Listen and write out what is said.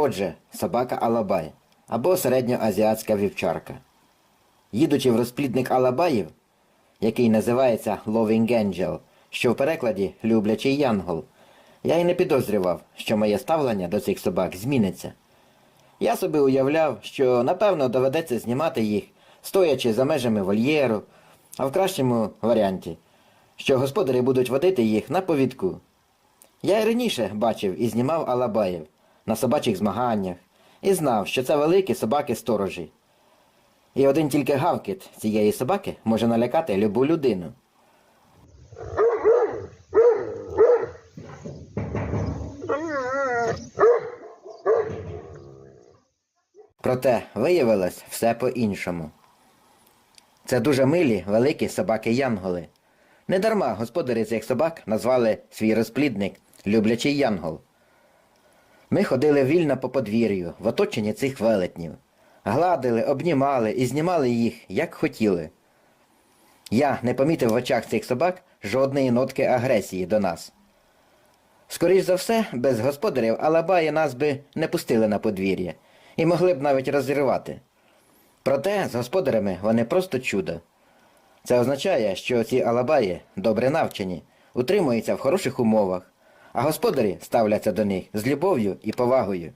Отже, собака Алабай або середньоазіатська вівчарка. Їдучи в розплідник Алабаїв, який називається Loving Angel, що в перекладі люблячий янгол, я й не підозрював, що моє ставлення до цих собак зміниться. Я собі уявляв, що напевно доведеться знімати їх, стоячи за межами вольєру, а в кращому варіанті, що господарі будуть водити їх на повідку. Я й раніше бачив і знімав алабаїв на собачих змаганнях і знав, що це великі собаки-сторожі. І один тільки гавкіт цієї собаки може налякати любу людину. Проте виявилось все по-іншому. Це дуже милі великі собаки-янголи. Недарма господарі цих собак назвали свій розплідник люблячий янгол. Ми ходили вільно по подвір'ю в оточенні цих велетнів, гладили, обнімали і знімали їх, як хотіли. Я не помітив в очах цих собак жодної нотки агресії до нас. Скоріш за все, без господарів Алабаї нас би не пустили на подвір'я і могли б навіть розірвати. Проте з господарями вони просто чудо. Це означає, що ці алабаї добре навчені, утримуються в хороших умовах, а господарі ставляться до них з любов'ю і повагою.